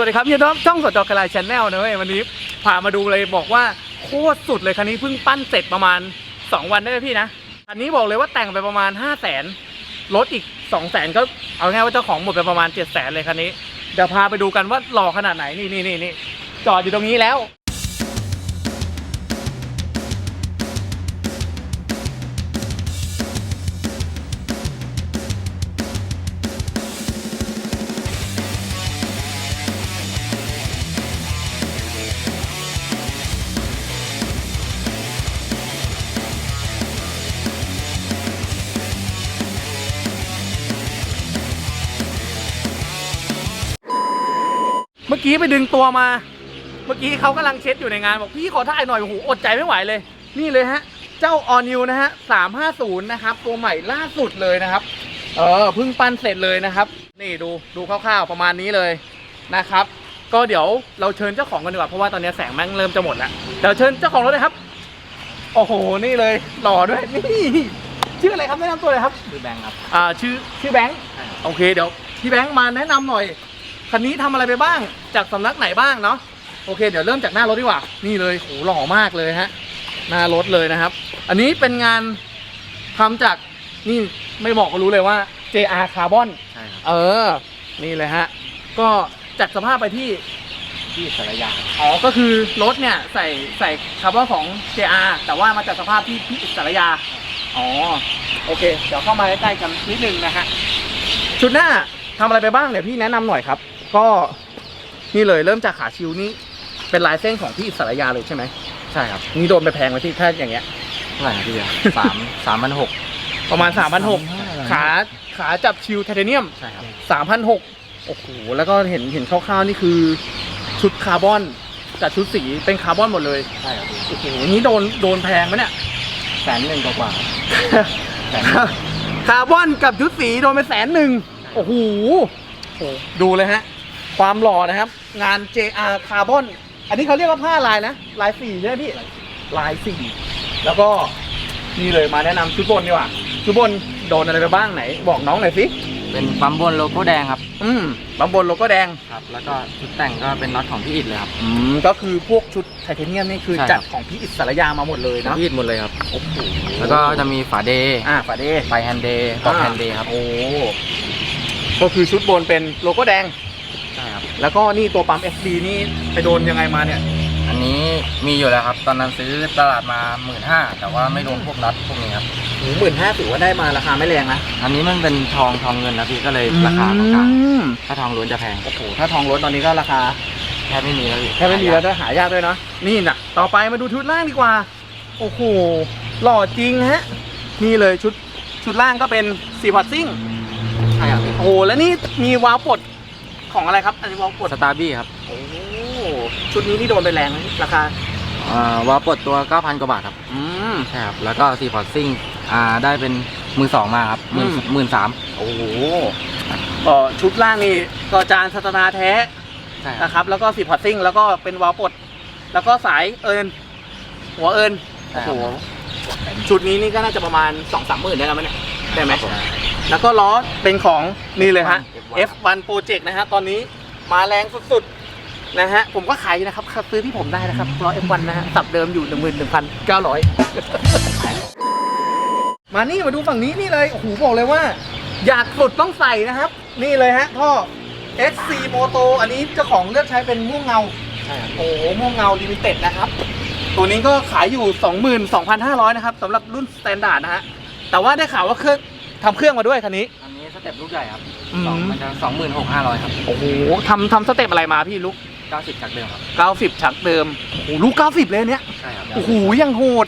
วัสดีครับพี่น้องช่องสดจอกระไรชแนลนะเว้ยวันนี้พามาดูเลยบอกว่าโคตรสุดเลยคันนี้เพิ่งปั้นเสร็จประมาณ 2 วันได้ไหมพี่นะคันนี้บอกเลยว่าแต่งไปประมาณ 5 0 0แสนรถอีก 2 0 0แสนก็เอาง่ายว่าเจ้าของหมดไปประมาณ 7 0 0แสนเลยคันนี้เดี๋ยวพาไปดูกันว่าหล่อขนาดไหนนี่นี่นี่นี่จอดอยู่ตรงนี้แล้ว อกี้ไปดึงตัวมา เมื่อกี้เขากำลังเช็ดอยู่ในงานบอกพี่ขอถ่ายหน่อยโอ้โหอดใจไม่ไหวเลย นี่เลยฮะ เจ้าออนิวนะฮะ350นะครับ ตัวใหม่ล่าสุดเลยนะครับ เออเพิ่งปั้นเสร็จเลยนะครับ นี่ดูดูคร่าวๆประมาณนี้เลยนะครับ ก็เดี๋ยวเราเชิญเจ้าของกันดีกว่าเพราะว่าตอนนี้แสงแม่งเริ่มจะหมดแล้วเดี๋ยวเชิญเจ้าของรถเลยครับ โอ้โหนี่เลยหล่อด้วยนี่ชื่ออะไรครับแนะนำตัวเลยครับคือแบงค์ครับอ่าชื่อชื่อแบงค์โอเคเดี๋ยวพี่แบงค์มาแนะนำหน่อย คันนี้ทำอะไรไปบ้างจากสำนักไหนบ้างเนาะโอเคเดี๋ยวเริ่มจากหน้ารถดีกว่า นี่เลยโหหล่อมากเลยฮะหน้ารถเลยนะครับ อันนี้เป็นงานทำจากนี่ไม่บอกก็รู้เลยว่า JR Carbon ใช่ครับเออ นี่เลยฮะ ก็จัดสภาพไปที่ที่สารยาอ๋อ ก็คือรถเนี่ยใส่ใส่คาร์บอนของ JR แต่ว่ามาจัดสภาพที่ที่อิสระยา อ๋อ โอเค เดี๋ยวเข้ามาใกล้ๆกันนิดนึงนะฮะ ชุดหน้าทำอะไรไปบ้างเดี๋ยวพี่แนะนำหน่อยครับ ก็นี่เลยเริ่มจากขาชิวนี่เป็นลายเส้นของที่อิสระยาเลยใช่ไหมใช่ครับนี่โดนไปแพงไหมที่ถ้าอย่างเงี้ยเท่าไหร่ครับพี่เบียร์สามสามพันหกประมาณ3 6 0 0 3,600ขาขาจับชิวไทเทเนียมใช่ครับ3,600โอ้โหแล้วก็เห็นเห็นคร่าวๆนี่คือ ชุดคาร์บอนกับชุดสีเป็นคาร์บอนหมดเลยใช่ครับโอ้โหนี่โดนโดนแพงไหมเนี่ย แสนหนึ่งกว่า แสนคาร์บอนกับชุดสีโดนไปแสนหนึ่งโอ้โหโอ้โหดูเลยฮะ ความหล่อนะครับ งาน JR คาร์บอนอันนี้เขาเรียกว่าผ้าลายนะ ลายสี่ใช่ไหมพี่ลายสี่แล้วก็นี่เลยมาแนะนำชุดบนดีกว่าชุดบนโดนอะไรไปบ้างไหน บอกน้องหน่อยสิเป็นปั๊มบนโลโก้แดงครับอืมบางบนโลโก้แดง ครับ แล้วก็ชุดแต่งก็เป็นน็อตของพี่อิดเลยครับ อืมก็คือพวกชุดไทเทเนียมนี่คือใช่ครับ จัดของพี่อิสระยามาหมดเลยนะพี่อิดหมดเลยครับ โอ้โหแล้วก็จะมีฝาเดย์อ่าฝาเดไฟแฮนด์เดย์กรอบแฮนด์เดย์ครับ โอ้ก็คือชุดบนเป็นโลโก้แดงใช่ครับ แล้วก็นี่ตัวปั๊ม SD นี่ไปโดนยังไงมาเนี่ย อันนี้มีอยู่แล้วครับ ตอนนั้นซื้อตลาดมาหมื่นห้าแต่ว่าไม่รวมพวกน็อตพวกนี้ครับหมื่นห้าถือว่าได้มาราคาไม่แรงนะอันนี้มันเป็นทองทองเงินนะพี่ก็เลยราคาค่อนข้างอืมถ้าทองล้วนจะแพงโอ้โหถ้าทองรถตอนนี้ก็ราคาแทบไม่มีแล้วพี่แค่ไม่มีแล้วด้วยหายากด้วยเนาะนี่นะต่อไปมาดูชุดล่างดีกว่า โอ้โหหล่อจริงฮะนี่เลยชุดชุดล่างก็เป็นสีพอร์ตซิ่ง ใช่ครับโอ้โหแล้วนี่มีวาล์วปลด ของอะไรครับอันนี้วาล์วปลดสตาร์บี้ครับโอ้โหชุดนี้นี่โดนไปแรงไหมราคาอ่าวาล์วปลดตัว 9,000 กว่าบาทครับอืมใช่ครับแล้วก็ซีพอร์ตซิ่งอ่าได้เป็นมือสองมาครับหมื่นอืมหมื่นสามโอ้โหก็ชุดล่างนี่ก็จานสตาร์แท้ใช่ครับนะครับ แล้วก็สีพอร์ตซิ่งแล้วก็เป็นวาล์วปลดแล้วก็สายเอิญหัวเอิญใช่โอ้คโหรับชุดนี้นี่ก็น่าจะประมาณ2องสามหมื่นได้แล้วมั้ยเนี่ยได้ไหมครับผ แล้วก็ล้อเป็นของนี่เลยฮะ F1 F1 Project นะฮะตอนนี้มาแรงสุดๆนะฮะผมก็ขายอยู่นะครับซื้อที่ผมได้นะครับล้อ F1 นะฮะสับเดิมอยู่ 11,900 มานี่มาดูฝั่งนี้นี่เลยโอ้โหบอกเลยว่า อยากสุดต้องใส่นะครับ นี่เลยฮะท่อ SC Moto อันนี้เจ้าของเลือกใช้เป็นม่วงเงาใช่ครับโอ้โหม่วงเงาลิมิเต็ดนะครับ ตัวนี้ก็ขายอยู่ 22,500 นะครับสำหรับรุ่นสแตนดาร์ดนะฮะแต่ว่าได้ข่าวว่าเครื่อง ทำเครื่องมาด้วยคันนี้ อันนี้สเต็ปลูกใหญ่ครับอืม สองมันจะสองหมื่นหกห้าร้อยครับโอ้โหทำทำสเต็ปอะไรมาพี่ลูกเก้าสิบจากเดิมครับ 90ชักเดิมโอ้โหลูก90 เลยอันเนี้ยใช่ครับโอ้โหยังโหด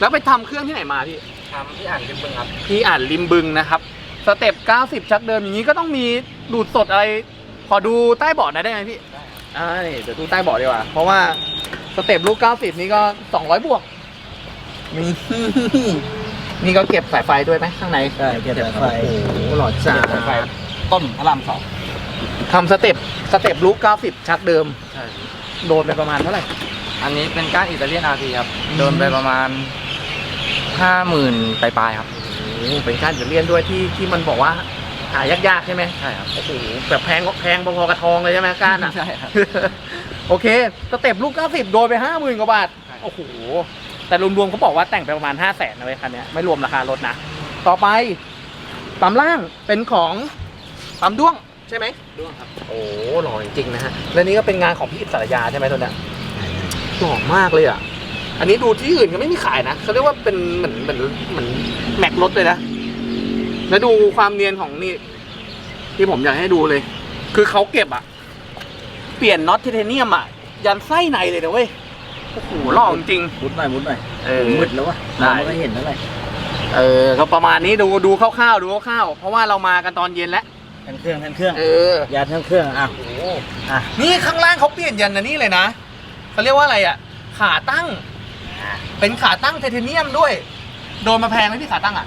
แล้วไปทำเครื่องที่ไหนมาพี่ ทำที่อ่านริมบึงครับที่อ่านริมบึงนะครับ สเต็ป 90 ชักเดิมอย่างนี้ก็ต้องมีดูดสดอะไร ขอดูใต้เบาะหน่อยได้ไหมพี่ได้ อ่านี่เดี๋ยวดูใต้เบาะดีกว่า เพราะว่าสเต็ปลูก 90 นี่ก็ 200 บวกนี่ นี่ก็เก็บสายไฟด้วยไหมข้างในใช่เก็บสายไฟ โอ้โหหลอดจ้าเก็บสายไฟต้นพระรามสองทำสเต็ปสเต็ปลูก90 ชักเดิม ใช่ โดนไปประมาณเท่าไหร่ อันนี้เป็นก้านอิตาเลียนอาร์ทีครับโดนไปประมาณห้าหมื่นปลายๆครับ โอ้โหเป็นการเดเลียนด้วยที่ที่มันบอกว่าหายากๆใช่ไหมใช่ครับ โอ้โหแบบแพงแพงพอๆกับทองเลยใช่ไหมก้านอะ ใช่ครับ โอเคสเต็ปลูก90 โดนไป 50,000กว่าบาท ใช่ โอ้โห แต่รวมๆเขาบอกว่าแต่งไปประมาณ 5 0 0แสนนะเว้ยคันเนี้ยไม่รวมราคารถนะ ต่อไปปั๊มล่างเป็นของปั๊มด้วงใช่ไหมด้วงครับ โอ้หล่อจริงๆนะฮะ และนี่ก็เป็นงานของพี่อิสระยาใช่ไหมตัวเนี้ยหล่อมากเลยอะ อันนี้ดูที่อื่นก็ไม่มีขายนะเขาเรียกว่าเป็นเหมือนเหมือนเหมือนแม็กรถเลยนะ แล้วดูความเนียนของนี่ ที่ผมอยากให้ดูเลย คือเขาเก็บอะ เปลี่ยนน็อตไทเทเนียมอะ ยันไส้ในเลยนะเว้ย โอ้โหหล่อจริง มุดหน่อยมุดหน่อยๆเออมืดแล้ววะได้มองไม่เห็นเท่าไหร่เออก็ประมาณนี้ดูดูคร่าวๆดูคร่าวๆเพราะว่าเรามากันตอนเย็นแล้วแทนเครื่องแทนเครื่องเออยาแทนเครื่องอะโอ้โหอะนี่ข้างล่างเขาเปลี่ยนยันอันนี้เลยนะเขาเรียกว่าอะไรอะ ขาตั้ง เป็นขาตั้งไทเทเนียมด้วย โดนมาแพงไหมพี่ขาตั้งอะ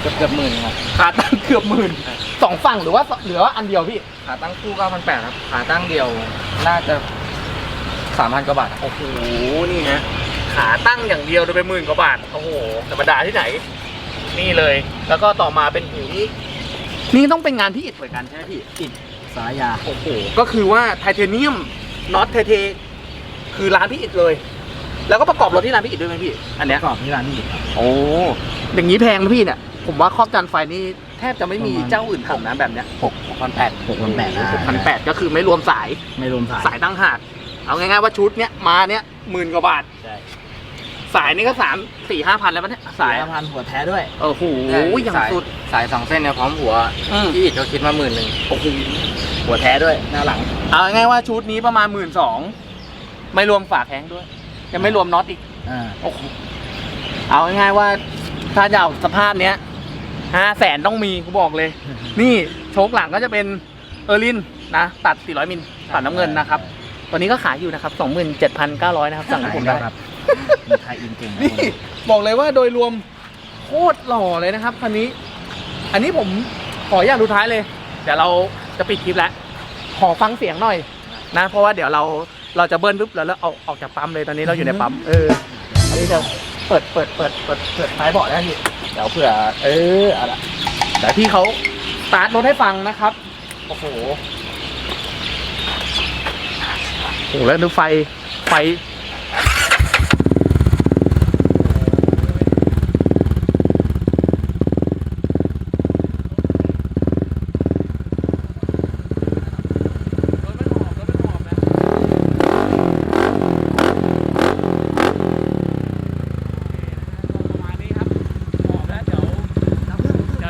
เกือบเกือบหมื่นครับขาตั้งเกือบหมื่นสองฝั่งหรือว่าเหลือว่าอันเดียวพี่ ขาตั้งคู่9,800ครับขาตั้งเดียวน่าจะ 3,000กว่าบาทครับโอ้โห นี่ฮะ ขาตั้งอย่างเดียวโดนไปหมื่นกว่าบาท โอ้โห ธรรมดาที่ไหน นี่เลย แล้วก็ต่อมาเป็นหูนี่นี่ต้องเป็นงานพี่อิดเหมือนกันใช่ไหมพี่ อิดสายยา โอ้โห ก็คือว่าไทเทเนียมน็อตไทเท คือร้านพี่อิดเลย แล้วก็ประกอบรถที่ร้านพี่อิดด้วยไหมพี่ อันปเนี้ยระกอบที่ร้านนี่โอ้ อย่างนี้แพงไหมพี่เนี่ย ผมว่าครอบจานไฟนี่แทบจะไม่มีเจ้าอื่นทำนะแบบเนี้ยหกพันแปดหกพันแปดนะพันแปดก็คือไม่รวมสาย ไม่รวมสาย สายตั้งหาก เอาง่ายๆว่าชุดเนี้ยมาเนี้ยหมื่นกว่าบาท ใช่สายนี่ก็สามสี่ห้าพันแล้วปะเนี่ยสาสายยพันหัวแท้ด้วย โอ้โหอย่างสายสุด สายสองเส้นเนี่ยพร้อมหัวอืมพี่อิดเขาคิดมาหมื่นหนึ่งโอ้โหหัวแท้ด้วยหน้าหลัง เอาง่ายๆว่าชุดนี้ประมาณหมื่นสองไม่รวมฝาแข้งด้วย ยังไม่รวมน็อตอีก อ่าโอ้โหเอาง่ายๆว่าถ้าจะเอาสภาพเนี้ยห้าแสนต้องมีกูบอกเลย นี่โชคหลังก็จะเป็นเออร์ลินนะ ตัด 400 มิลตัดน้ำเงินนะครับ ตอนนี้ก็ขายอยู่นะครับ27,900นะครับสั่งให้ผมได้ครับมีไทยอินเก่งนะนี่ บอกเลยว่าโดยรวมโคตรหล่อเลยนะครับคันนี้ อันนี้ผมขออย่างสุดท้ายเลย เดี๋ยวเราจะปิดคลิปแล้ว ขอฟังเสียงหน่อย นะ เพราะว่าเดี๋ยวเราเราจะเบิ้ลปุ๊บแล้วเราเอาออกจากปั๊มเลยตอนนี้เราอยู่ในปั๊มเอออันนี้จะเปิดเปิดเปิดเปิดเปิดท้ายเบาะได้พี่เดี๋ยวเผื่อ เออเอาละเดี๋ยวพี่เขาสตาร์ทรถให้ฟังนะครับโอ้โหโอ้โหแล้วดูไฟไฟประมาณนี้ครับหอมแล้วเดี๋ย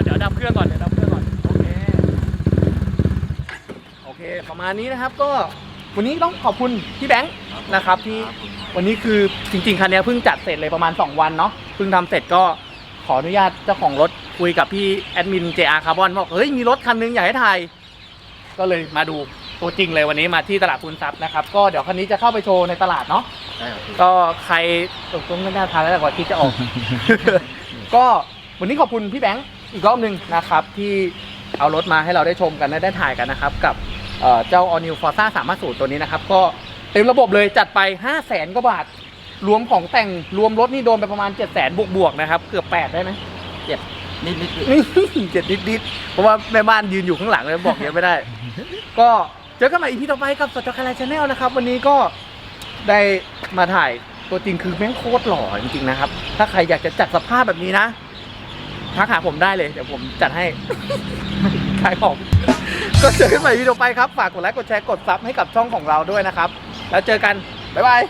วเดี๋ยวดับเครื่องก่อนเดี๋ยดับเครื่องก่อนโอเคโอเคประมาณนี้นะครับก็ วันนี้ต้องขอบคุณพี่แบงค์นะครับที่วันนี้คือจริงๆคันนี้เพิ่งจัดเสร็จเลยประมาณ 2 วันเนาะเพิ่งทำเสร็จก็ขออนุญาตเจ้าของรถคุยกับพี่แอดมิน JR Carbon บอกเฮ้ยมีรถคันนึงอยากให้ถ่ายก็เลยมาดูตัวจริงเลยวันนี้มาที่ตลาดคุณทรัพย์นะครับก็เดี๋ยวคันนี้จะเข้าไปโชว์ในตลาดเนาะใช่ครับพี่ก็ใครตกลงไม่น่าทานแล้วแต่กว่าที่จะออก ก็วันนี้ขอบคุณพี่แบงค์อีกรอบหนึ่งนะครับที่เอารถมาให้เราได้ชมกันและได้ถ่ายกันนะครับกับ เอ่อเจ้า All New Forza 350 ตัวนี้นะครับ ก็เต็มระบบเลยจัดไป 5 0 0แสนกว่าบาท รวมของแต่งรวมรถนี่โดนไปประมาณ 7 0 0แสนบวกๆนะครับ เกือบ 8 ได้ไหมนิดนิดนี่เจ็ดนิดๆเพราะว่าแม่บ้านยืนอยู่ข้างหลังเลยบอกเยอะไม่ได้ ก็เจอกันใหม่อีพีต่อไปกับสจอคาราชาแนลนะครับ วันนี้ก็ได้มาถ่ายตัวจริงคือแม่งโคตรหล่อจริงๆนะครับ ถ้าใครอยากจะจัดสภาพแบบนี้นะทักหาผมได้เลย เดี๋ยวผมจัดให้ขายของ ก็เจอกันใหม่วีดีโอไปครับ ฝากกดไลค์กดแชร์กดซับให้กับช่องของเราด้วยนะครับ แล้วเจอกัน บ๊ายบาย